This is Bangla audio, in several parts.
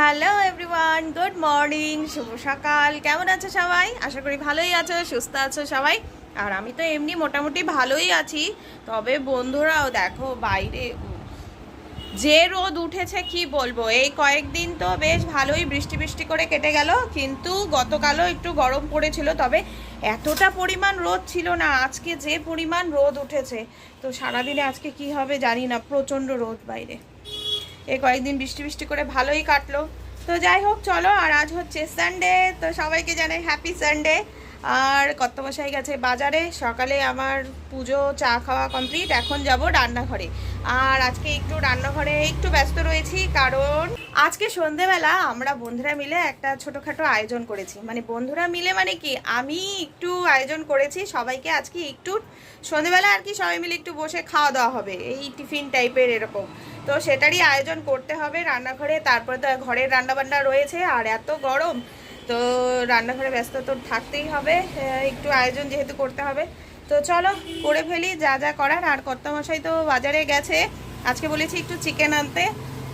হ্যালো এভরিওয়ান গুড মর্নিং শুভ সকাল। কেমন আছো সবাই? আশা করি ভালোই আছো, সুস্থ আছো সবাই। আর আমি তো এমনি মোটামুটি ভালোই আছি। তবে বন্ধুরাও, দেখো, বাইরে যে রোদ উঠেছে, কি বলব? এই কয়েকদিন তো বেশ ভালোই বৃষ্টি বৃষ্টি করে কেটে গেল। কিন্তু গতকালও একটু গরম পড়েছিল। তবে এতটা পরিমাণ রোদ ছিল না। আজকে যে পরিমাণ রোদ উঠেছে, তো সারাদিনে আজকে কি হবে জানি না। প্রচণ্ড রোদ বাইরে। এই কয়েকদিন বৃষ্টি বৃষ্টি করে ভালোই কাটলো। তো যাই হোক, চলো, আর আজ হচ্ছে সানডে তো সবাইকে জানাই হ্যাপি সানডে আর কত বসাই গেছে বাজারে, সকালে আমার পুজো, চা খাওয়া কমপ্লিট এখন যাব রান্নাঘরে। আর আজকে একটু রান্নাঘরে একটু ব্যস্ত রয়েছি, কারণ আজকে সন্ধেবেলা আমরা বন্ধুরা মিলে একটা ছোটোখাটো আয়োজন করেছি। মানে বন্ধুরা মিলে মানে কি? আমি একটু আয়োজন করেছি, সবাইকে আজকে একটু সন্ধেবেলা আর কি সবাই মিলে একটু বসে খাওয়া দাওয়া হবে। এই টিফিন টাইপের এরকম। তো সেটারই আয়োজন করতে হবে রান্নাঘরে। তারপরে তো ঘরের রান্নাবান্না রয়েছে, আর এত গরম। তো রান্নাঘরে ব্যস্ত তো থাকতেই হবে একটু আয়োজন যেহেতু করতে হবে। তো চলো করে ফেলি যা যা করার। আর কর্তামশাই তো বাজারে গেছে। আজকে বলেছি একটু চিকেন আনতে।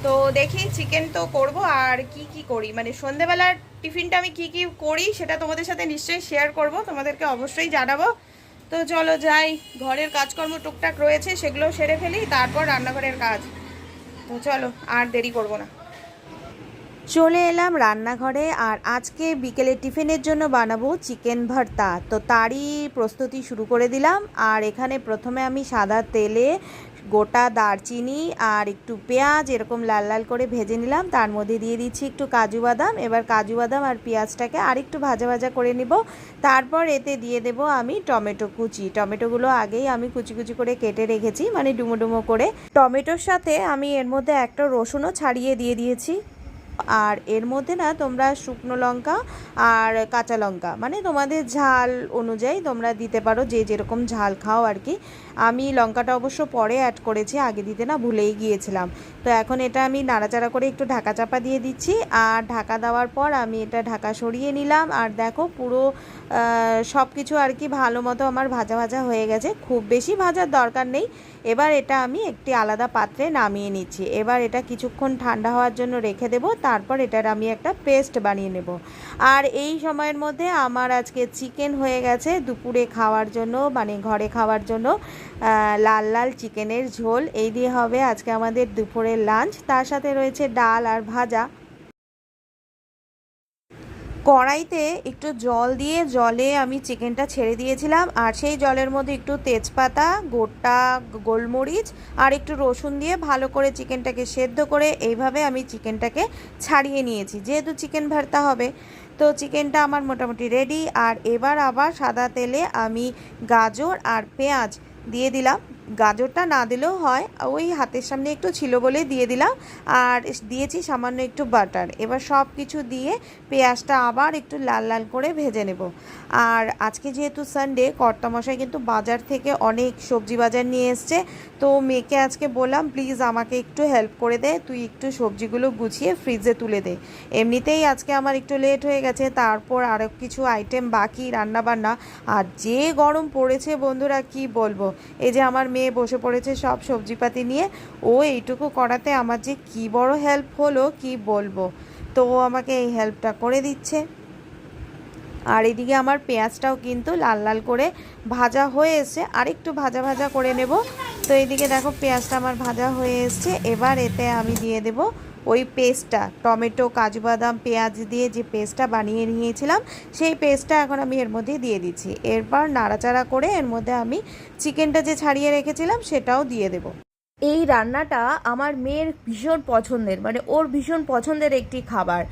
তো দেখি চিকেন তো করব, আর কি কি করি? মানে সন্ধেবেলার টিফিনটা আমি কি কি করি সেটা তোমাদের সাথে নিশ্চয়ই শেয়ার করব। তোমাদেরকে অবশ্যই জানাব। তো চলো যাই, ঘরের কাজকর্ম টুকটাক রয়েছে, সেগুলো সেরে ফেলি, তারপর রান্নাঘরের কাজ। চলো, আর দেরি করব না। চলে এলাম রান্নাঘরে, আর আজকে বিকেলে টিফিনের জন্য বানাবো চিকেন ভর্তা। তো তারই প্রস্তুতি শুরু করে দিলাম, আর এখানে প্রথমে আমি সাদা তেলে গোটা দারচিনি আর একটু পেঁয়াজ, এরকম লাল লাল করে ভেজে নিলাম। তার মধ্যে দিয়ে দিচ্ছি একটু কাজু বাদাম। এবার কাজু বাদাম আর পেঁয়াজটাকে আরেকটু ভাজা ভাজা করে নিব। তারপর এতে দিয়ে দেব আমি টমেটো কুচি। টমেটোগুলো আগেই আমি কুচি কুচি করে কেটে রেখেছি মানে ডুমো ডুমো করে। টমেটোর সাথে আমি এর মধ্যে একটা রসুনও ছাড়িয়ে দিয়ে দিয়েছি। আর এর মধ্যে না তোমরা শুকনো লঙ্কা আর কাঁচা লঙ্কা মানে তোমাদের ঝাল অনুযায়ী তোমরা দিতে পারো, যে যেরকম ঝাল খাও আর কি। আমি লঙ্কাটা অবশ্য পরে অ্যাড করেছি, আগে দিতে না ভুলেই গিয়েছিলাম। তো এখন এটা আমি নাড়াচাড়া করে একটু ঢাকা চাপা দিয়ে দিচ্ছি, আর ঢাকা দেওয়ার পর আমি এটা ঢাকা সরিয়ে নিলাম। আর দেখো পুরো সব কিছু আর কি ভালো মতো আমার ভাজা ভাজা হয়ে গেছে। খুব বেশি ভাজার দরকার নেই। এবার এটা আমি একটি আলাদা পাত্রে নামিয়ে নিচ্ছি। এবার এটা কিছুক্ষণ ঠান্ডা হওয়ার জন্য রেখে দেবো, তারপর এটার আমি একটা পেস্ট বানিয়ে নেব। আর এই সময়ের মধ্যে আমার আজকে চিকেন হয়ে গেছে দুপুরে খাওয়ার জন্য মানে ঘরে খাওয়ার জন্য। লাল লাল চিকেনের ঝোল। এই দিয়ে হবে আজকে আমাদের দুপুরের লাঞ্চ তার সাথে রয়েছে ডাল আর ভাজা। কড়াইতে একটু জল দিয়ে জলে আমি চিকেনটা ছেড়ে দিয়েছিলাম। আর সেই জলের মধ্যে একটু তেজপাতা, গোটা গোলমরিচ আর একটু রসুন দিয়ে ভালো করে চিকেনটাকে সেদ্ধ করে এইভাবে আমি চিকেনটাকে ছাড়িয়ে নিয়েছি। যেহেতু চিকেন ভর্তা হবে, তো চিকেনটা আমার মোটামুটি রেডি আর এবার আবার সাদা তেলে আমি গাজর আর পেঁয়াজ দিয়ে দিলাম। গাজরটা না দিলেও হয়। ওই হাতের সামনে একটু ছিল বলে দিয়ে দিলাম। আর দিয়েছি সামান্য একটু বাটার। এবার সব কিছু দিয়ে পেঁয়াজটা আবার একটু লাল লাল করে ভেজে নেব। আর আজকে যেহেতু সানডে কর্তামশাই কিন্তু বাজার থেকে অনেক সবজি বাজার নিয়ে এসছে। তো মেয়েকে আজকে বললাম, প্লিজ আমাকে একটু হেল্প করে দে, তুই একটু সবজিগুলো গুছিয়ে ফ্রিজে তুলে দে। এমনিতেই আজকে আমার একটু লেট হয়ে গেছে, তারপর আরও কিছু আইটেম বাকি রান্নাবান্না। আর যে গরম পড়েছে বন্ধুরা, কি বলব? এই যে আমার মেয়ে বসে পড়েছে সব সবজিপাতি নিয়ে, ও এইটুকু করাতে আমার যে কি বড় হেল্প হলো, কি বলব? তো ও আমাকে এই হেল্পটা করে দিচ্ছে। আর এদিকে আমার পেঁয়াজটাও কিন্তু লাল লাল করে ভাজা হয়ে এসছে। আর একটু ভাজা ভাজা করে নেব। তো এইদিকে দেখো পেঁয়াজটা আমার ভাজা হয়ে এসছে। এবার এতে আমি দিয়ে দেব ওই পেস্টটা, টমেটো, কাজু বাদাম, পেঁয়াজ দিয়ে যে পেস্টটা বানিয়ে নিয়েছিলাম, সেই পেস্টটা এখন আমি এর মধ্যে দিয়ে দিচ্ছি। এরপর নাড়াচাড়া করে এর মধ্যে আমি চিকেনটা যে ছাড়িয়ে রেখেছিলাম, সেটাও দিয়ে দেবো। এই রান্নাটা আমার মেয়ের ভীষণ পছন্দের মানে ওর ভীষণ পছন্দের একটি খাবার।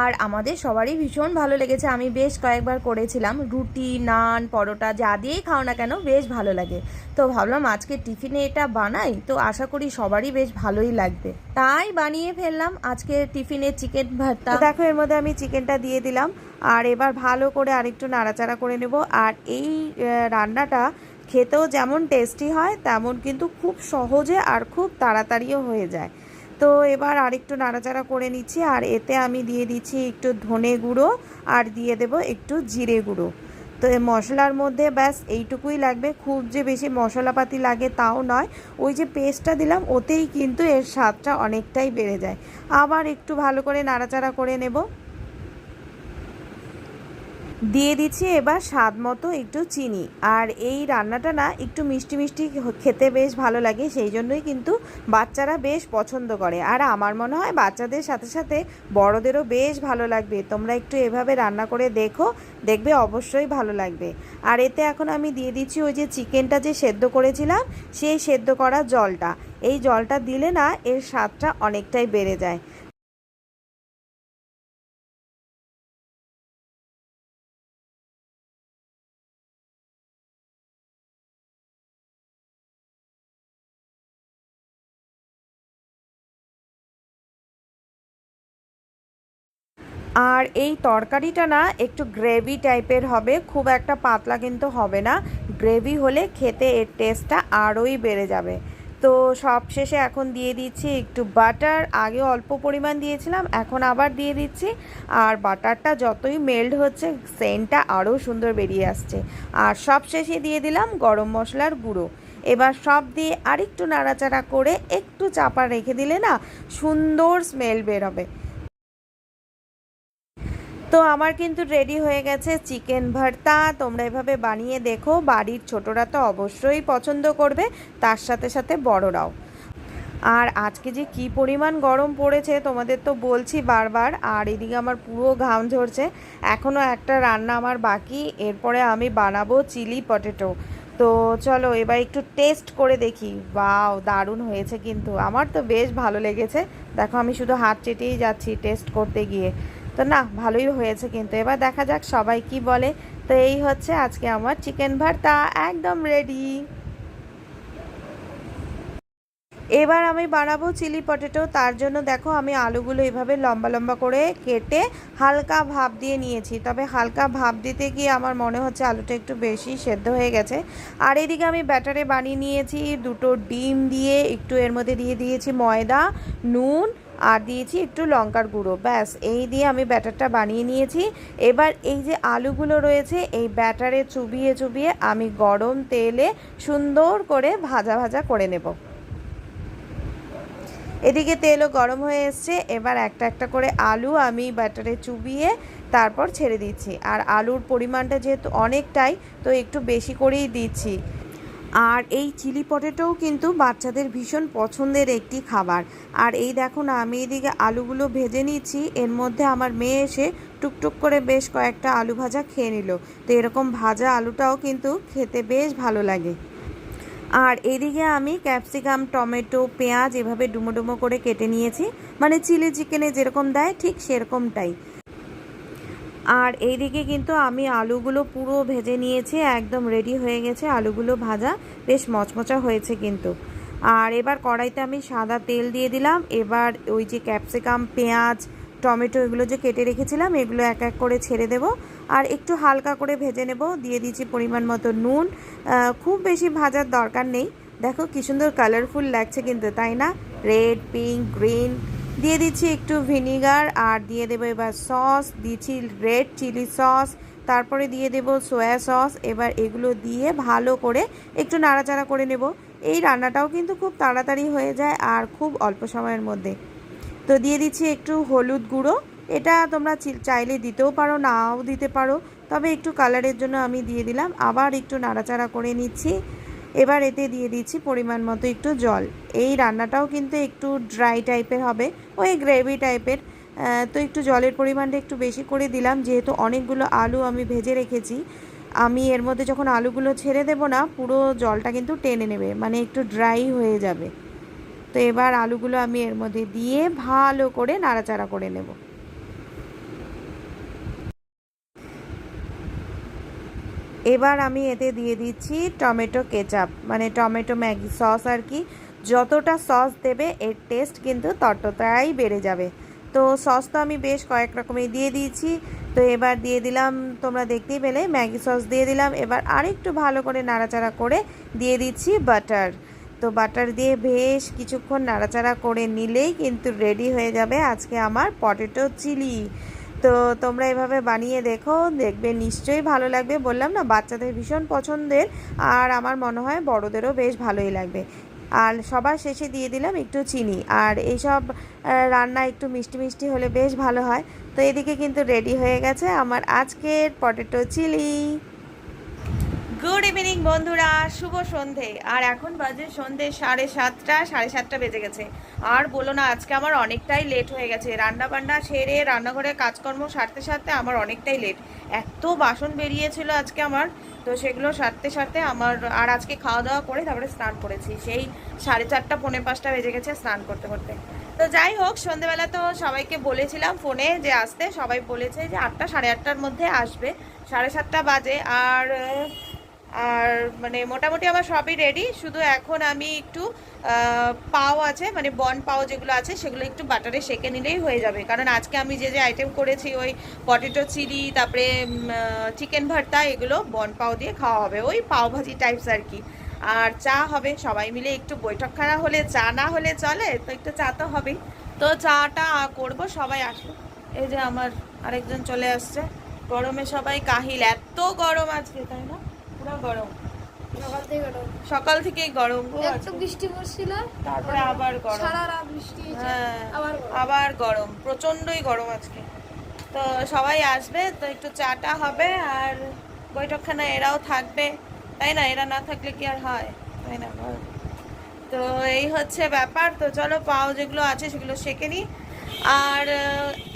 আর আমাদের সবারই ভীষণ ভালো লেগেছে। আমি বেশ কয়েকবার করেছিলাম। রুটি, নান, পরোটা যা দিয়েই খাও না কেন, বেশ ভালো লাগে। তো ভাবলাম আজকে টিফিনে এটা বানাই। তো আশা করি সবারই বেশ ভালোই লাগবে। তাই বানিয়ে ফেললাম আজকে টিফিনে চিকেন ভর্তা। দেখো, এর মধ্যে আমি চিকেনটা দিয়ে দিলাম। আর এবার ভালো করে আরেকটু নাড়াচাড়া করে নেব। আর এই রান্নাটা খেতেও যেমন টেস্টি হয়, তেমন কিন্তু খুব সহজে আর খুব তাড়াতাড়িও হয়ে যায়। তো এবার আরেকটু নাড়াচাড়া করে নিচ্ছি, আর এতে আমি দিয়ে দিচ্ছি একটু ধনে গুঁড়ো আর দিয়ে দেব একটু জিরে গুঁড়ো। তো এই মশলার মধ্যে ব্যাস এইটুকুই লাগবে, খুব যে বেশি মশলাপাতি লাগে তাও নয়, ওই যে পেস্টটা দিলাম ওতেই কিন্তু এর স্বাদটা অনেকটাই বেড়ে যায়। আবার একটু ভালো করে নাড়াচাড়া করে নেব। দিয়ে দিচ্ছি এবার স্বাদ মতো একটু চিনি। আর এই রান্নাটা না একটু মিষ্টি মিষ্টি খেতে বেশ ভালো লাগে, সেই জন্যই কিন্তু বাচ্চারা বেশ পছন্দ করে। আর আমার মনে হয় বাচ্চাদের সাথে সাথে বড়দেরও বেশ ভালো লাগবে। তোমরা একটু এভাবে রান্না করে দেখো, দেখবে অবশ্যই ভালো লাগবে। আর এতে এখন আমি দিয়ে দিচ্ছি ওই যে চিকেনটা যে সেদ্ধ করেছিলাম, সেই সেদ্ধ করা জলটা। এই জলটা দিলে না এর স্বাদটা অনেকটাই বেড়ে যায়। আর এই তরকারিটা না একটু গ্রেভি টাইপের হবে, খুব একটা পাতলা কিন্তু হবে না। গ্রেভি হলে খেতে এর টেস্টটা আরোই বেড়ে যাবে। তো সব শেষে এখন দিয়ে দিচ্ছি একটু বাটার আগে অল্প পরিমাণ দিয়েছিলাম, এখন আবার দিয়ে দিচ্ছি। আর বাটারটা যতই মেল্ট হচ্ছে সেন্টটা আরও সুন্দর বেরিয়ে আসছে। আর সব শেষে দিয়ে দিলাম গরম মশলার গুঁড়ো। এবার সব দিয়ে আরেকটু নাড়াচাড়া করে একটু চাপা রেখে দিলে না সুন্দর স্মেল বেরোবে তো আমার কিন্তু রেডি হয়ে গেছে চিকেন ভর্তা। তোমরা এভাবে বানিয়ে দেখো, বাড়ির ছোটরা তো অবশ্যই পছন্দ করবে, তার সাথে সাথে বড়রাও। আর আজকে যে কি পরিমাণ গরম পড়েছে, তোমাদের তো বলছি বারবার, আর এদিকে আমার পুরো ঘাম ঝরছে। এখনও একটা রান্না আমার বাকি, এরপরে আমি বানাবো চিলি পটেটো। তো চলো এবার একটু টেস্ট করে দেখি। বাও দারুণ হয়েছে কিন্তু। আমার তো বেশ ভালো লেগেছে। দেখো আমি শুধু হাত চেটেই যাচ্ছি টেস্ট করতে গিয়ে। তো না, ভালোই হয়েছে কিন্তু। এবার দেখা যাক সবাই কি বলে। তো এই হচ্ছে আজকে আমার চিকেন ভর্তা, একদম রেডি এবার আমি বানাবো চিলি পটেটো। তার জন্য দেখো, আমি আলুগুলো এভাবে লম্বা লম্বা করে কেটে হালকা ভাপ দিয়ে নিয়েছি। তবে হালকা ভাপ দিতে গিয়ে আমার মনে হচ্ছে আলুটা একটু বেশি সেদ্ধ হয়ে গেছে। আর এদিকে আমি ব্যাটারে বানিয়ে নিয়েছি দুটো ডিম দিয়ে, একটু এর মধ্যে দিয়ে দিয়েছি ময়দা, নুন আর দিয়েছি একটু লঙ্কার গুঁড়ো। ব্যাস, এই দিয়ে আমি ব্যাটারটা বানিয়ে নিয়েছি। এবার এই যে আলুগুলো রয়েছে, এই ব্যাটারে চুবিয়ে চুবিয়ে আমি গরম তেলে সুন্দর করে ভাজা ভাজা করে নেব। এদিকে তেলও গরম হয়ে এসছে। এবার একটা একটা করে আলু আমি ব্যাটারে চুবিয়ে তারপর ছেড়ে দিচ্ছি। আর আলুর পরিমাণটা যেহেতু অনেকটাই, তো একটু বেশি করেই দিচ্ছি। আর এই চিলি পটেটোও কিন্তু বাচ্চাদের ভীষণ পছন্দের একটি খাবার। আর এই দেখো না, আমি এদিকে আলুগুলো ভেজে নিচ্ছি। এর মধ্যে আমার মেয়ে এসে টুকটুক করে বেশ কয়েকটা আলু ভাজা খেয়ে নিল। তো এরকম ভাজা আলুটাও কিন্তু খেতে বেশ ভালো লাগে। আর এদিকে আমি ক্যাপসিকাম, টমেটো, পেঁয়াজ এভাবে ডুমো ডুমো করে কেটে নিয়েছি। মানে চিলি চিকেনে যেরকম দেয় ঠিক সেরকমটাই। আর এইদিকে কিন্তু আমি আলুগুলো পুরো ভেজে নিয়েছি, একদম রেডি হয়ে গেছে। আলুগুলো ভাজা, বেশ মচমচা হয়েছে কিন্তু। আর এবার কড়াইতে আমি সাদা তেল দিয়ে দিলাম। এবার ওই যে ক্যাপসিকাম পেঁয়াজ, টমেটো এগুলো যে কেটে রেখেছিলাম, এগুলো এক এক করে ছেড়ে দেব। আর একটু হালকা করে ভেজে নেব। দিয়ে দিচ্ছি পরিমাণ মতো নুন। খুব বেশি ভাজার দরকার নেই। দেখো কী সুন্দর কালারফুল লাগছে কিন্তু, তাই না? রেড পিঙ্ক গ্রিন দিয়ে দিচ্ছি একটু ভিনিগার আর দিয়ে দেবো এবার সস, দিচ্ছি রেড চিলি সস, তারপরে দিয়ে দেব সয়া সস। এবার এগুলো দিয়ে ভালো করে একটু নাড়াচাড়া করে নেব। এই রান্নাটাও কিন্তু খুব তাড়াতাড়ি হয়ে যায় আর খুব অল্প সময়ের মধ্যে। তো দিয়ে দিচ্ছি একটু হলুদ গুঁড়ো। এটা তোমরা চাইলে দিতেও পারো, নাও দিতে পারো। তবে একটু কালারের জন্য আমি দিয়ে দিলাম। আবার একটু নাড়াচাড়া করে নিচ্ছি। এবার এতে দিয়ে দিচ্ছি পরিমাণ মতো একটু জল। এই রান্নাটাও কিন্তু একটু ড্রাই টাইপের হবে, ওই গ্রেভি টাইপের তো একটু জলের পরিমাণটা একটু বেশি করে দিলাম, যেহেতু অনেকগুলো আলু আমি ভেজে রেখেছি। আমি এর মধ্যে যখন আলুগুলো ছেড়ে দেব না, পুরো জলটা কিন্তু টেনে নেবে মানে একটু ড্রাই হয়ে যাবে। তো এবার আলুগুলো আমি এর মধ্যে দিয়ে ভালো করে নাড়াচাড়া করে নেব। এবার আমি এতে দিয়ে দিচ্ছি টমেটো কেচাপ মানে টমেটো ম্যাগি সস আর কি। যতটা সস দেবে, এর টেস্ট কিন্তু ততটাই বেড়ে যাবে। তো সস তো আমি বেশ কয়েক রকমের দিয়ে দিয়েছি। তো এবার দিয়ে দিলাম, তোমরা দেখতেই পেলে, ম্যাগি সস দিয়ে দিলাম। এবার আরেকটু ভালো করে নাড়াচাড়া করে দিয়ে দিচ্ছি বাটার। তো বাটার দিয়ে বেশ কিছুক্ষণ নাড়াচাড়া করে নিলেই কিন্তু রেডি হয়ে যাবে আজকে আমার পটেটো চিলি তো তোমরা এভাবে বানিয়ে দেখো, দেখবে নিশ্চয়ই ভালো লাগবে। বললাম না, বাচ্চাদের ভীষণ পছন্দের আর আমার মনে হয় বড়োদেরও বেশ ভালোই লাগবে। আর সবার শেষে দিয়ে দিলাম একটু চিনি। আর এইসব রান্না একটু মিষ্টি মিষ্টি হলে বেশ ভালো হয়। তো এদিকে কিন্তু রেডি হয়ে গেছে আমার আজকের পটেটো চিলি। গুড ইভিনিং বন্ধুরা। শুভ সন্ধে। আর এখন বাজে সন্ধে সাড়ে সাতটা সাড়ে সাতটা বেজে গেছে। আর বলো না, আজকে আমার অনেকটাই লেট হয়ে গেছে। রান্না বান্না সেরে রান্নাঘরে কাজকর্ম সারতে সারতে আমার অনেকটাই লেট এত বাসন বেরিয়েছিল আজকে আমার। তো সেগুলো সারতে সারতে আমার আর আজকে খাওয়া দাওয়া করে তারপরে স্নান করেছি। সেই সাড়ে চারটা, পৌনে পাঁচটা বেজে গেছে স্নান করতে করতে। তো যাই হোক, সন্ধেবেলা তো সবাইকে বলেছিলাম ফোনে যে আসতে। সবাই বলেছে যে আটটা, সাড়ে আটটার মধ্যে আসবে। সাড়ে সাতটা বাজে। আর আর মানে মোটামুটি আমার সবই রেডি শুধু এখন আমি একটু পাও আছে মানে বন পাও যেগুলো আছে, সেগুলো একটু বাটারে সেকে নিলেই হয়ে যাবে। কারণ আজকে আমি যে যে আইটেম করেছি, ওই পটেটো চিলি তারপরে চিকেন ভর্তা, এগুলো বন পাও দিয়ে খাওয়া হবে। ওই পাও ভাজি টাইপস আর কি। আর চা হবে, সবাই মিলে একটু বৈঠক বৈঠকখানা হলে, চা না হলে চলে, তো একটু চা তো হবেই। তো চাটা করব, সবাই আসবে এই যে আমার আরেকজন চলে আসছে। গরমে সবাই কাহিল, এত গরম আজকে, তাই না? গরম? সকাল থেকে গরম। থেকেই গরম। একটু বৃষ্টি পড়ছিল তারপরে আবার গরম। সারা রাত বৃষ্টি হ্যাঁ আবার গরম। আবার গরম। প্রচন্ডই গরম আজকে। তো সবাই আসবে তো একটু চাটা হবে আর বৈঠকখানা এরাও থাকবে। তাই না? এরা না থাকলে কি আর হয়? তাই না? তো এই হচ্ছে ব্যাপার। তো চলো পাও যেগুলো আছে সেগুলো শেখে নিই। আর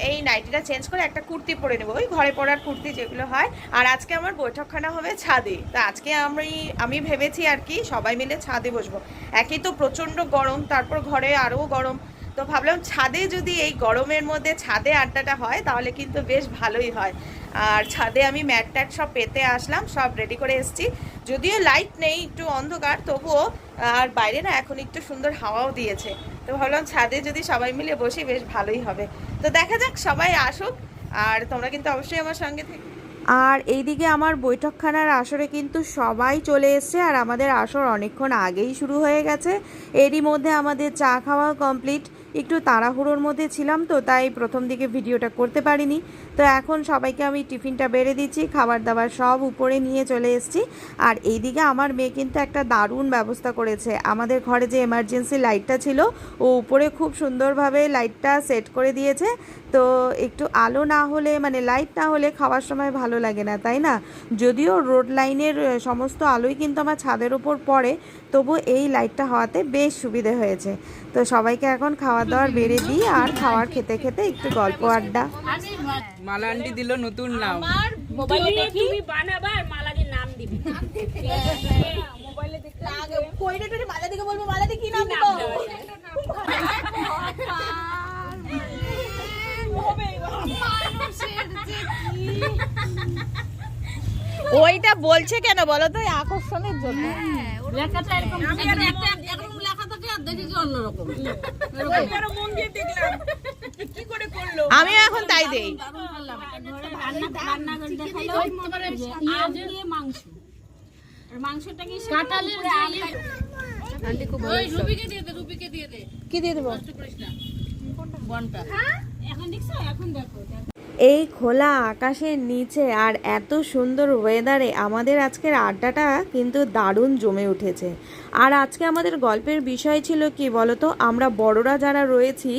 এই নাইটিটা চেঞ্জ করে একটা কুর্তি পরে নেব। ওই ঘরে পরার কুর্তি যেগুলো হয়। আর আজকে আমার বৈঠকখানা হবে ছাদে। তো আজকে আমি আমি ভেবেছি আর কি, সবাই মিলে ছাদে বসবো। একই তো প্রচণ্ড গরম, তারপর ঘরে আরও গরম। তো ভাবলাম ছাদে যদি এই গরমের মধ্যে ছাদে আড্ডাটা হয়, তাহলে কিন্তু বেশ ভালোই হয়। আর ছাদে আমি ম্যাট ট্যাট সব পেতে আসলাম, সব রেডি করে এসেছি। যদিও লাইট নেই, একটু অন্ধকার, তবুও, আর বাইরে না এখন একটু সুন্দর হাওয়াও দিয়েছে। তো ভাবলাম ছাদে যদি সবাই মিলে বসি, বেশ ভালোই হবে। তো দেখা যাক, সবাই আসুক, আর তোমরা কিন্তু অবশ্যই আমার সঙ্গে থেকে আর এইদিকে আমার বৈঠকখানার আসরে কিন্তু সবাই চলে এসছে, আর আমাদের আসর অনেকক্ষণ আগেই শুরু হয়ে গেছে। এরই মধ্যে আমাদের চা খাওয়া কমপ্লিট। একটু তাড়াহুড়োর মধ্যে ছিলাম তো, তাই প্রথম দিকে ভিডিওটা করতে পারিনি। তো এখন সবাইকে আমি টিফিনটা বেড়ে দিচ্ছি খাবার দাবার সব উপরে নিয়ে চলে এসেছি। আর এইদিকে আমার মেয়ে কিন্তু একটা দারুণ ব্যবস্থা করেছে। আমাদের ঘরে যে এমার্জেন্সি লাইটটা ছিল, ও উপরে খুব সুন্দরভাবে লাইটটা সেট করে দিয়েছে। তো একটু আলো না হলে মানে লাইট না হলে খাওয়ার সময় ভালো লাগে না, তাই না? যদিও রোড লাইনের সমস্ত আলোই কিন্তু আমার ছাদের উপর পড়ে তবু এই লাইটটা হওয়াতে বেশ সুবিধে হয়েছে। তো সবাইকে এখন খাওয়া দাওয়ার বেড়ে দিই আর খাওয়ার খেতে খেতে একটু গল্প আড্ডা। মালা আন্টি দিল নতুন নাম। মোবাইলে দেখি। তুমি বানাবা আর মালাদের নাম দিবি। ওইটা বলছে কেন বলো তো আকর্ষণের জন্য? লেখাটা এরকম আমি একটা এরকম লেখা থাকে আর দেখি যে অন্যরকম মন দিয়ে দেখলাম। কি করে করল? আমি এখন তাই দেই। দারুণ করলাম। রান্না রান্না করে দেখাল যে আম দিয়ে মাংস। আর মাংসটা কি দিয়ে দে রুবিকে দিয়ে দে। কি দিয়ে দেবো? এখন দেখছ? এখন দেখো। এই খোলা আকাশের নিচে আর এত সুন্দর ওয়েদারে আমাদের আজকের আড্ডাটা কিন্তু দারুণ জমে উঠেছে। আর আজকে আমাদের গল্পের বিষয় ছিল কি বলতো? আমরা বড়রা যারা রয়েছি,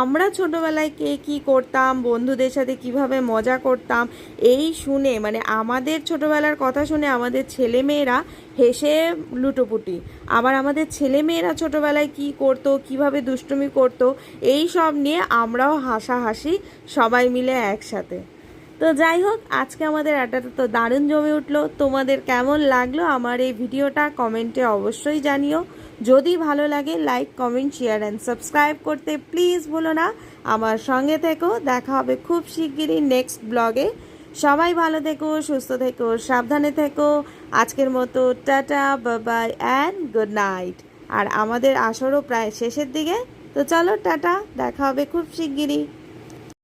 আমরা ছোটোবেলায় কে কী করতাম, বন্ধুদের সাথে কীভাবে মজা করতাম, এই শুনে মানে আমাদের ছোটোবেলার কথা শুনে আমাদের ছেলেমেয়েরা হেসে লুটোপুটি। আবার আমাদের ছেলেমেয়েরা ছোটোবেলায় কি করতো, কীভাবে দুষ্টুমি করতো, এই সব নিয়ে আমরাও হাসাহাসি সবাই মিলে একসাথে। তো যাই হোক, আজকে আমাদের আড্ডাটা তো দারুণ জমে উঠল। তোমাদের কেমন লাগল আমার এই ভিডিওটা কমেন্টে অবশ্যই জানিও। যদি ভালো লাগে like comment share and subscribe করতে প্লিজ ভুলো না। আমার সঙ্গে থেকো, দেখা হবে খুব শিগগিরই নেক্সট ব্লগে সবাই ভালো থেকো, সুস্থ থেকো, সাবধানে থেকো। আজকের মতো টাটা বাবাই অ্যান্ড গুড নাইট আর আমাদের আসরও প্রায় শেষের দিকে। তো চলো, টাটা, দেখা হবে খুব শিগগিরই।